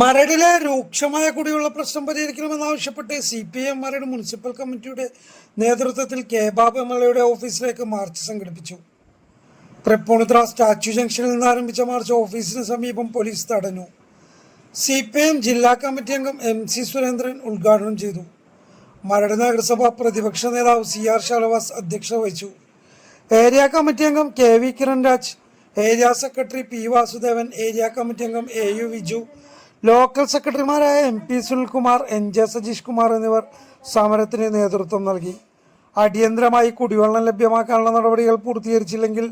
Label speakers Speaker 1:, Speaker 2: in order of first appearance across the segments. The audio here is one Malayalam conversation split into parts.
Speaker 1: മരടിലെ രൂക്ഷമായ കുടിവെള്ള പ്രശ്നം പരിഹരിക്കണമെന്നാവശ്യപ്പെട്ട് C P M Maradu municipal കമ്മിറ്റിയുടെ നേതൃത്വത്തിൽ കെ ബാബു എം എൽ എയുടെ ഓഫീസിലേക്ക് മാർച്ച് സംഘടിപ്പിച്ചു. തൃപ്പൂണിത്തുറ സ്റ്റാച്യു ജംഗ്ഷനിൽ നിന്ന് ആരംഭിച്ച മാർച്ച് ഓഫീസിന് സമീപം പോലീസ് തടഞ്ഞു. സി പി എം ജില്ലാ കമ്മിറ്റി അംഗം എം സി സുരേന്ദ്രൻ ഉദ്ഘാടനം ചെയ്തു. മരട് നഗരസഭ പ്രതിപക്ഷ നേതാവ് സി ആർ ഷാലവാസ് അധ്യക്ഷത വഹിച്ചു. ഏരിയ കമ്മിറ്റി അംഗം K V Kiran Raj area secretary P Vasudevan area committee അംഗം എ യു വിജു ലോക്കൽ സെക്രട്ടറിമാരായ M P Sunilkumar N J Sajeesh Kumar എന്നിവർ സമരത്തിന് നേതൃത്വം നൽകി. അടിയന്തരമായി കുടിവെള്ളം ലഭ്യമാക്കാനുള്ള നടപടികൾ പൂർത്തീകരിച്ചില്ലെങ്കിൽ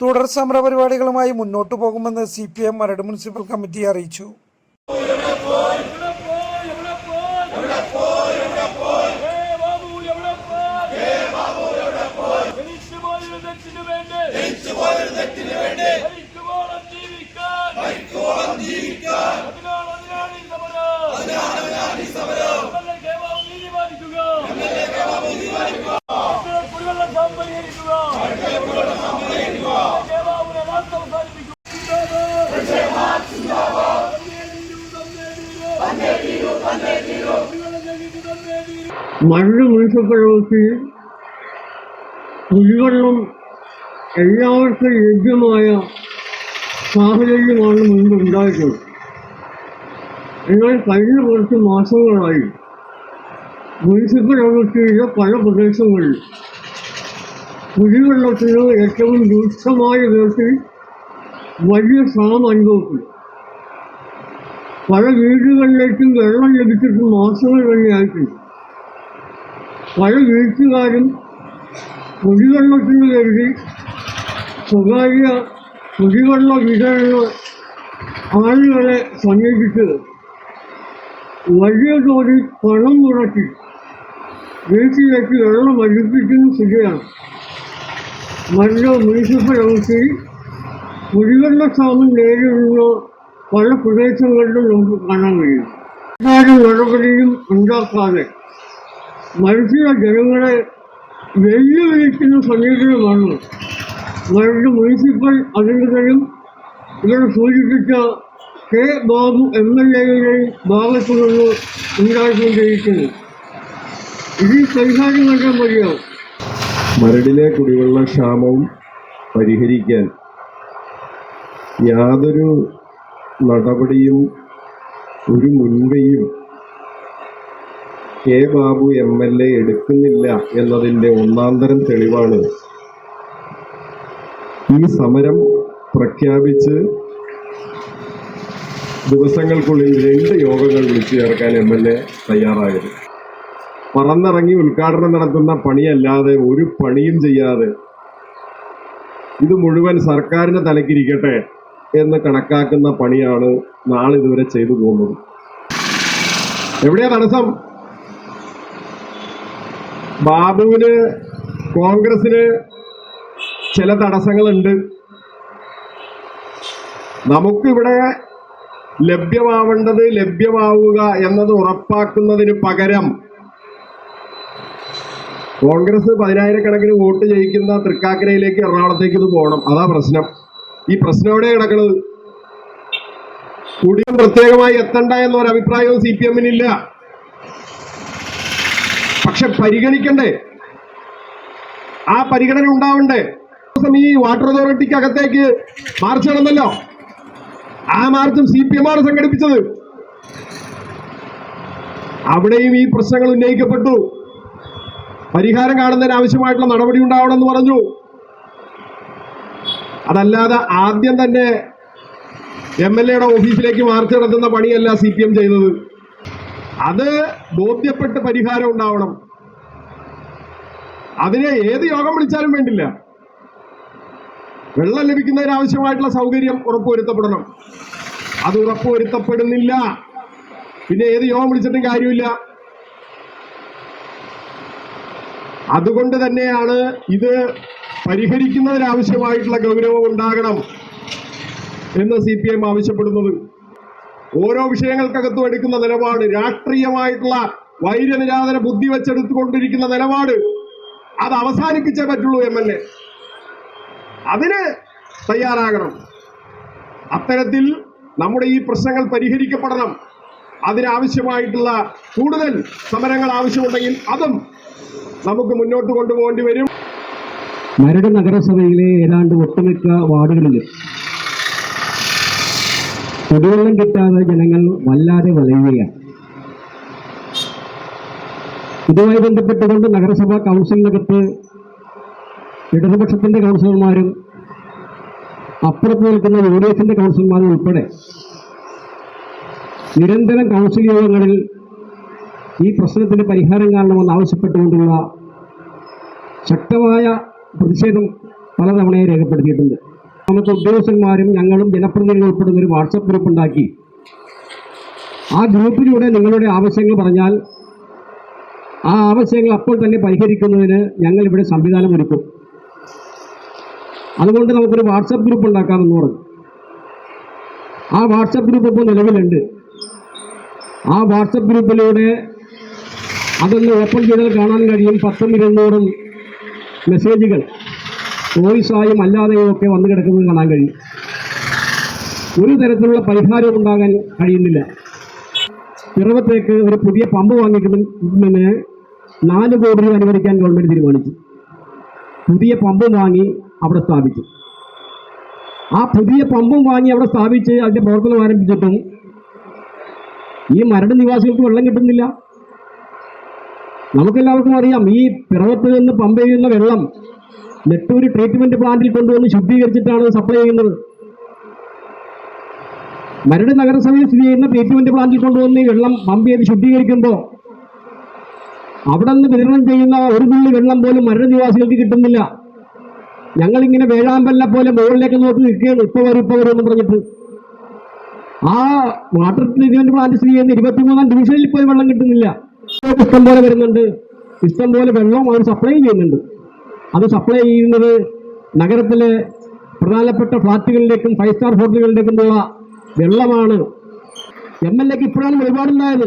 Speaker 1: തുടർ സമര പരിപാടികളുമായി മുന്നോട്ടു പോകുമെന്ന് C P M Maradu municipal committee അറിയിച്ചു.
Speaker 2: മണ്ണ് മുനിസിപ്പാലിറ്റി കുടിവെള്ളം എല്ലാവർക്കും ലഭ്യമായ സാഹചര്യമാണ് മുൻപ് ഉണ്ടായിട്ടുള്ളത്. എന്നാൽ കഴിഞ്ഞ കുറച്ച് മാസങ്ങളായി മുനിസിപ്പൽ അതിർത്തിയിലെ പല പ്രദേശങ്ങളിൽ കുടിവെള്ളത്തിന് ഏറ്റവും രൂക്ഷമായ വിധത്തിൽ വലിയ ക്ഷാമം അനുഭവപ്പെടും പല വീടുകളിലേക്കും വെള്ളം ലഭിച്ചിട്ട് മാസങ്ങൾ തന്നെയായിട്ടുണ്ട് പല വീട്ടുകാരും കുടിവെള്ളത്തിന് കരുതി സ്വകാര്യ കുടിവെള്ള വിതരണ ആളുകളെ സമീപിച്ചത്. വലിയ തോതിൽ പണം മുടക്കി. വീട്ടിലേക്ക് വെള്ളം വലിപ്പിക്കുന്ന സ്ഥിതിയാണ്. നല്ല മുനിസിപ്പൽ ഓഫീസിൽ കുടിവെള്ള ക്ഷാമം നേരിടുന്ന പല പ്രദേശങ്ങളിലും നമുക്ക് കാണാൻ കഴിയും. സർക്കാർ നടപടിയും ഉണ്ടാക്കാതെ മനുഷ്യ ജനങ്ങളെ വെല്ലുവിളിക്കുന്ന സമീപനമാണ്. മറ്റു മുനിസിപ്പൽ അധികൃതരും ഇവിടെ സൂചിപ്പിച്ച കെ ബാബു എം എൽ എയുടെ ഭാഗത്തു നിന്ന് ഉണ്ടായിക്കൊണ്ടിരിക്കുന്നു ഇതിൽ പരിഹാരം കണ്ടാൽ മതിയാവും
Speaker 3: മരടിലെ കുടിവെള്ള ക്ഷാമം പരിഹരിക്കാൻ യാതൊരു നടപടിയും ഒരു മുൻകൈയും K Babu M L A എടുക്കുന്നില്ല എന്നതിന്റെ ഒന്നാന്തരം തെളിവാണ്. ഈ സമരം പ്രഖ്യാപിച്ച് ദിവസങ്ങൾക്കുള്ളിൽ രണ്ട് യോഗങ്ങൾ വിളിച്ചു ചേർക്കാൻ എം എൽ എ തയ്യാറായത്. പറന്നിറങ്ങി ഉദ്ഘാടനം നടത്തുന്ന പണിയല്ലാതെ ഒരു പണിയും ചെയ്യാതെ ഇത് മുഴുവൻ സർക്കാരിന്റെ തലക്കിരിക്കട്ടെ എന്ന് കണക്കാക്കുന്ന പണിയാണ് നാളിതുവരെ ചെയ്തു പോകുന്നത്. എവിടെയാ തടസ്സം? ബാബുവിന് കോൺഗ്രസിന് ചില തടസ്സങ്ങളുണ്ട്. നമുക്കിവിടെ ലഭ്യമാവേണ്ടത് ലഭ്യമാവുക എന്നത് ഉറപ്പാക്കുന്നതിന് പകരം കോൺഗ്രസ് പതിനായിരക്കണക്കിന് വോട്ട് ജയിക്കുന്ന തൃക്കാക്കരയിലേക്ക് എറണാകുളത്തേക്ക് ഇത് പോകണം. അതാ പ്രശ്നം. ഈ പ്രശ്നം എവിടെ കിടക്കണത്? കുടിയും പ്രത്യേകമായി എത്തണ്ട എന്നൊരു അഭിപ്രായവും സി പി എമ്മിനില്ല. പക്ഷെ പരിഗണിക്കണ്ടേ? ആ പരിഗണന ഉണ്ടാവണ്ടേ? ഈ വാട്ടർ അതോറിറ്റിക്ക് അകത്തേക്ക് മാർച്ച് നടന്നല്ലോ ആ മാർച്ചും സി പി എം ആണ് സംഘടിപ്പിച്ചത്. അവിടെയും ഈ പ്രശ്നങ്ങൾ ഉന്നയിക്കപ്പെട്ടു. പരിഹാരം കാണുന്നതിന് ആവശ്യമായിട്ടുള്ള നടപടി ഉണ്ടാവണമെന്ന് പറഞ്ഞു. അതല്ലാതെ ആദ്യം തന്നെ എം എൽ എയുടെ ഓഫീസിലേക്ക് മാർച്ച് നടത്തുന്ന പണിയല്ല സി പി എം ചെയ്തത്. അത് ബോധ്യപ്പെട്ട് പരിഹാരം ഉണ്ടാവണം. അതിനെ ഏത് യോഗം വിളിച്ചാലും വേണ്ടില്ല. വെള്ളം ലഭിക്കുന്നതിന് ആവശ്യമായിട്ടുള്ള സൗകര്യം ഉറപ്പുവരുത്തപ്പെടണം. അത് ഉറപ്പുവരുത്തപ്പെടുന്നില്ല. പിന്നെ ഏത് യോഗം വിളിച്ചിട്ടും കാര്യമില്ല. അതുകൊണ്ട് തന്നെയാണ് ഇത് പരിഹരിക്കുന്നതിനാവശ്യമായിട്ടുള്ള ഗൗരവം ഉണ്ടാകണം എന്ന് സി പി എം ആവശ്യപ്പെടുന്നത്. ഓരോ വിഷയങ്ങൾക്കകത്തും എടുക്കുന്ന നിലപാട് രാഷ്ട്രീയമായിട്ടുള്ള വൈര്യനിരാധന ബുദ്ധി വെച്ചെടുത്തുകൊണ്ടിരിക്കുന്ന നിലപാട് അത് അവസാനിപ്പിച്ചേ പറ്റുള്ളൂ എം എൽ എ. അതിന് തയ്യാറാകണം. അത്തരത്തിൽ
Speaker 4: നമ്മുടെ ഈ പ്രശ്നങ്ങൾ പരിഹരിക്കപ്പെടണം. അതിനാവശ്യമായിട്ടുള്ള കൂടുതൽ സമരങ്ങൾ ആവശ്യമുണ്ടെങ്കിൽ അതും നമുക്ക് മുന്നോട്ട് കൊണ്ടുപോകേണ്ടി വരും.
Speaker 5: മരട് നഗരസഭയിലെ ഏതാണ്ട് ഒട്ടുമിക്ക വാർഡുകളിൽ കുടിവെള്ളം കിട്ടാതെ ജനങ്ങൾ വല്ലാതെ വലയുകയാണ്. ഇതുമായി ബന്ധപ്പെട്ടുകൊണ്ട് നഗരസഭാ കൗൺസിലിനകത്ത് ഇടതുപക്ഷത്തിന്റെ കൗൺസിലർമാരും അപ്പുറത്ത് നിൽക്കുന്ന യു ഡി എഫിന്റെ കൗൺസിലർമാരും ഉൾപ്പെടെ നിരന്തരം കൗൺസിൽ യോഗങ്ങളിൽ ഈ പ്രശ്നത്തിന് പരിഹാരം കാണണമെന്ന് ആവശ്യപ്പെട്ടുകൊണ്ടുള്ള ശക്തമായ പ്രതിഷേധം പലതവണ രേഖപ്പെടുത്തിയിട്ടുണ്ട്. നമുക്ക് ഉദ്യോഗസ്ഥന്മാരും ഞങ്ങളും ജനപ്രതിനിധികൾ ഉൾപ്പെടുന്ന ഒരു വാട്സപ്പ് ഗ്രൂപ്പ് ഉണ്ടാക്കി. ആ ഗ്രൂപ്പിലൂടെ നിങ്ങളുടെ ആവശ്യങ്ങൾ പറഞ്ഞാൽ ആ ആവശ്യങ്ങൾ അപ്പോൾ തന്നെ പരിഹരിക്കുന്നതിന് ഞങ്ങൾ ഇവിടെ സംവിധാനം ഒരുക്കും. അതുകൊണ്ട് നമുക്കൊരു വാട്സപ്പ് ഗ്രൂപ്പ് ഉണ്ടാക്കാമെന്ന് പറഞ്ഞു. ആ വാട്സപ്പ് ഗ്രൂപ്പ് ഇപ്പോൾ നിലവിലുണ്ട്. ആ വാട്സപ്പ് ഗ്രൂപ്പിലൂടെ അതൊന്ന് ഓപ്പൺ ചെയ്താൽ കാണാൻ കഴിയും പത്തും ഇരുന്നൂറും മെസ്സേജുകൾ. വോയിസായും അല്ലാതെയും ഒക്കെ വന്നു കിടക്കുന്നത് കാണാൻ കഴിയും. ഒരു തരത്തിലുള്ള പരിഹാരവും ഉണ്ടാകാൻ കഴിയുന്നില്ല. പിറവത്തേക്ക് ഒരു പുതിയ പമ്പ് വാങ്ങിക്കുന്നതിന് നാല് കോടി രൂപ അനുവദിക്കാൻ ഗവൺമെന്റ് തീരുമാനിച്ചു. പുതിയ പമ്പ് വാങ്ങി അവിടെ സ്ഥാപിച്ചു. ആ പുതിയ പമ്പും വാങ്ങി അവിടെ സ്ഥാപിച്ച് അതിന്റെ പ്രവർത്തനം ആരംഭിച്ചിട്ടും ഈ മരട് നിവാസികൾക്ക് വെള്ളം കിട്ടുന്നില്ല. നമുക്കെല്ലാവർക്കും അറിയാം ഈ പിറവത്ത് നിന്ന് പമ്പ് ചെയ്യുന്ന വെള്ളം നെട്ടൂര് ട്രീറ്റ്മെന്റ് പ്ലാന്റിൽ കൊണ്ടുവന്ന് ശുദ്ധീകരിച്ചിട്ടാണ് സപ്ലൈ ചെയ്യുന്നത്. മരട് നഗരസഭയിൽ സ്ഥിതി ചെയ്യുന്ന ട്രീറ്റ്മെന്റ് പ്ലാന്റിൽ കൊണ്ടുവന്ന് ഈ വെള്ളം പമ്പ് ചെയ്ത് ശുദ്ധീകരിക്കുമ്പോൾ അവിടെ നിന്ന് വിതരണം ചെയ്യുന്ന ഒരു തുള്ളി വെള്ളം പോലും മരട് നിവാസികൾക്ക് കിട്ടുന്നില്ല. ഞങ്ങളിങ്ങനെ വേഴാമ്പലിനെ പോലെ മുകളിലേക്ക് നോക്കി നിൽക്കുകയാണ് ഇപ്പൊ വരും ഇപ്പൊ വരും എന്ന് പറഞ്ഞിട്ട്. ആ വാട്ടർ ട്രീറ്റ്മെന്റ് പ്ലാന്റ് സ്ഥിതി ചെയ്യുന്ന ഇരുപത്തിമൂന്നാം ഡിവിഷനിൽ പോയി വെള്ളം കിട്ടുന്നില്ല. ഇഷ്ടം പോലെ വരുന്നുണ്ട്. ഇഷ്ടം പോലെ വെള്ളം അവർ സപ്ലൈ ചെയ്യുന്നുണ്ട്. അത് സപ്ലൈ ചെയ്യുന്നത് നഗരത്തിലെ പ്രധാനപ്പെട്ട ഫ്ളാറ്റുകളിലേക്കും ഫൈവ് സ്റ്റാർ ഹോട്ടലുകളിലേക്കും പോവുക വെള്ളമാണ്. എം എൽ എക്ക് ഇപ്പോഴാണ് ഒരുപാടുണ്ടായത്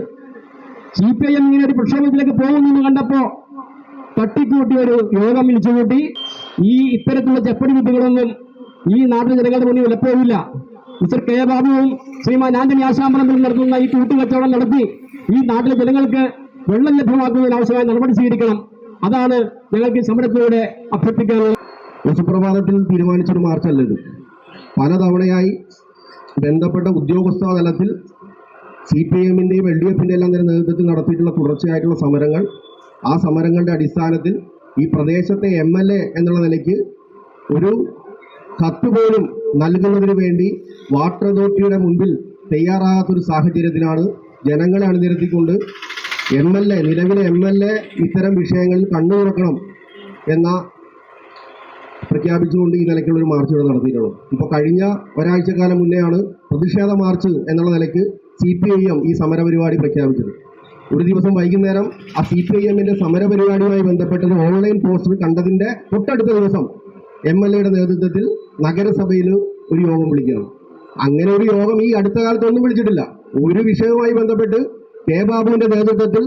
Speaker 5: സി പി ഐ എം ഇങ്ങനെ ഒരു പ്രക്ഷോഭത്തിലേക്ക് പോകുന്നു കണ്ടപ്പോ തട്ടിക്കൂട്ടി ഒരു യോഗം വിളിച്ചുകൂട്ടി. ഈ ഇത്തരത്തിലുള്ള ചെപ്പടി വിദ്യകളൊന്നും ഈ നാട്ടിലെ ജനങ്ങളുടെ മുന്നിൽ വിലപ്പോവില്ല. Mister K. ബാബുവും ശ്രീമാൻ ആന്റണി ആശാമ്പലത്തിൽ നടത്തുന്ന ഈ കൂട്ടുകച്ചവടം നടത്തി ഈ നാട്ടിലെ ജനങ്ങൾക്ക് വെള്ളം ലഭ്യമാക്കുന്നതിന് ആവശ്യമായ നടപടി സ്വീകരിക്കണം. അതാണ് ഞങ്ങൾക്ക് ഈ സമരത്തിലൂടെ അഭ്യർത്ഥിക്കാനുള്ളത്.
Speaker 4: സുപ്രഭാതത്തിൽ തീരുമാനിച്ചൊരു മാർച്ചല്ല ഇത്. പലതവണയായി ബന്ധപ്പെട്ട ഉദ്യോഗസ്ഥ തലത്തിൽ സി പി എമ്മിന്റെയും എൽ ഡി എഫിന്റെ എല്ലാം നേതൃത്വത്തിൽ നടത്തിയിട്ടുള്ള തുടർച്ചയായിട്ടുള്ള സമരങ്ങൾ ആ സമരങ്ങളുടെ അടിസ്ഥാനത്തിൽ ഈ പ്രദേശത്തെ എം എൽ എ എന്നുള്ള നിലയ്ക്ക് ഒരു കത്ത് പോലും നൽകുന്നതിന് വേണ്ടി വാട്ടർ അതോറിറ്റിയുടെ മുൻപിൽ തയ്യാറാകാത്തൊരു സാഹചര്യത്തിലാണ് ജനങ്ങളെ അണിനിരത്തിക്കൊണ്ട് എം എൽ എ നിലവിലെ എം എൽ എ ഇത്തരം വിഷയങ്ങളിൽ കണ്ണു തുറക്കണം എന്ന പ്രഖ്യാപിച്ചുകൊണ്ട് ഈ നിലയ്ക്കുള്ള ഒരു മാർച്ച് ഇവിടെ നടത്തിയിട്ടുള്ളൂ ഇപ്പോൾ കഴിഞ്ഞ ഒരാഴ്ചക്കാലം മുന്നെയാണ് പ്രതിഷേധ മാർച്ച് എന്നുള്ള നിലയ്ക്ക് സി പി ഐ എം ഈ സമരപരിപാടി പ്രഖ്യാപിച്ചത്. ഒരു ദിവസം വൈകുന്നേരം ആ സി പി ഐ എമ്മിന്റെ സമരപരിപാടിയുമായി ബന്ധപ്പെട്ട ഒരു ഓൺലൈൻ പോസ്റ്റർ കണ്ടതിന്റെ തൊട്ടടുത്ത ദിവസം എം എൽ എയുടെ നേതൃത്വത്തിൽ നഗരസഭയിൽ ഒരു യോഗം വിളിക്കണം അങ്ങനെ ഒരു യോഗം ഈ അടുത്ത കാലത്തൊന്നും വിളിച്ചിട്ടില്ല. ഒരു വിഷയവുമായി ബന്ധപ്പെട്ട് കെ ബാബുവിന്റെ നേതൃത്വത്തിൽ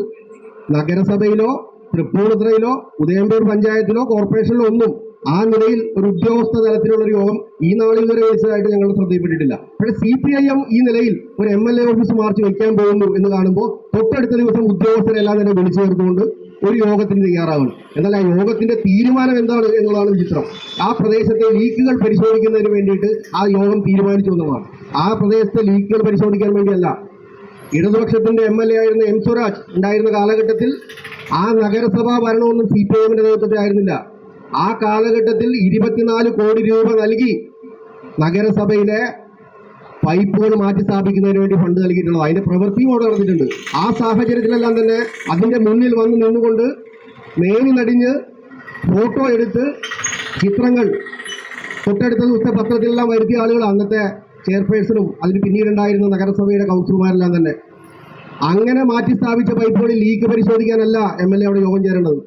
Speaker 4: നഗരസഭയിലോ തൃപ്പൂണിത്രയിലോ ഉദയംപൂർ പഞ്ചായത്തിലോ കോർപ്പറേഷനിലോ ഒന്നും ആ നിലയിൽ ഒരു ഉദ്യോഗസ്ഥ തലത്തിലുള്ള ഒരു യോഗം ഈ നാളിൽ വരെ വിളിച്ചതായിട്ട് ഞങ്ങൾ ശ്രദ്ധയിൽപ്പെട്ടിട്ടില്ല. പക്ഷേ സി പി ഐ എം ഈ നിലയിൽ ഒരു M L A office march വയ്ക്കാൻ പോകുന്നു എന്ന് കാണുമ്പോൾ തൊട്ടടുത്ത ദിവസം ഉദ്യോഗസ്ഥരെല്ലാം തന്നെ വിളിച്ചു ചേർത്തുകൊണ്ട് ഒരു യോഗത്തിന് തയ്യാറാകുന്നു എന്നാൽ ആ യോഗത്തിന്റെ തീരുമാനം എന്താണ് എന്നുള്ളതാണ് വിചിത്രം. ആ പ്രദേശത്തെ ലീക്കുകൾ പരിശോധിക്കുന്നതിന് വേണ്ടിയിട്ട് ആ യോഗം തീരുമാനിച്ചു എന്നതാണ്. ആ പ്രദേശത്തെ ലീക്കുകൾ പരിശോധിക്കാൻ വേണ്ടിയല്ല. ഇടതുപക്ഷത്തിന്റെ എം എൽ എ ആയിരുന്ന എം സ്വരാജ് ഉണ്ടായിരുന്ന കാലഘട്ടത്തിൽ ആ നഗരസഭാ ഭരണമൊന്നും സി പി എമ്മിന്റെ നേതൃത്വത്തിലായിരുന്നില്ല ആ കാലഘട്ടത്തിൽ ഇരുപത്തിനാല് കോടി രൂപ നൽകി നഗരസഭയിലെ പൈപ്പുകൾ മാറ്റി സ്ഥാപിക്കുന്നതിന് വേണ്ടി ഫണ്ട് നൽകിയിട്ടുള്ളത്. അതിന്റെ പ്രവൃത്തിയും അവിടെ നടന്നിട്ടുണ്ട്. ആ സാഹചര്യത്തിലെല്ലാം തന്നെ അതിന്റെ മുന്നിൽ വന്ന് നിന്നുകൊണ്ട് മേനി നടിഞ്ഞ് ഫോട്ടോ എടുത്ത് ചിത്രങ്ങൾ തൊട്ടടുത്ത ദിവസത്തെ പത്രത്തിലെല്ലാം വരുത്തിയ ആളുകൾ അന്നത്തെ ചെയർപേഴ്സണും അതിന് പിന്നീടുണ്ടായിരുന്ന നഗരസഭയുടെ കൗൺസിലർമാരെല്ലാം തന്നെ. അങ്ങനെ മാറ്റി സ്ഥാപിച്ച പൈപ്പുകളിൽ ലീക്ക് പരിശോധിക്കാനല്ല എം എൽ എ അവിടെ യോഗം ചേരേണ്ടത്.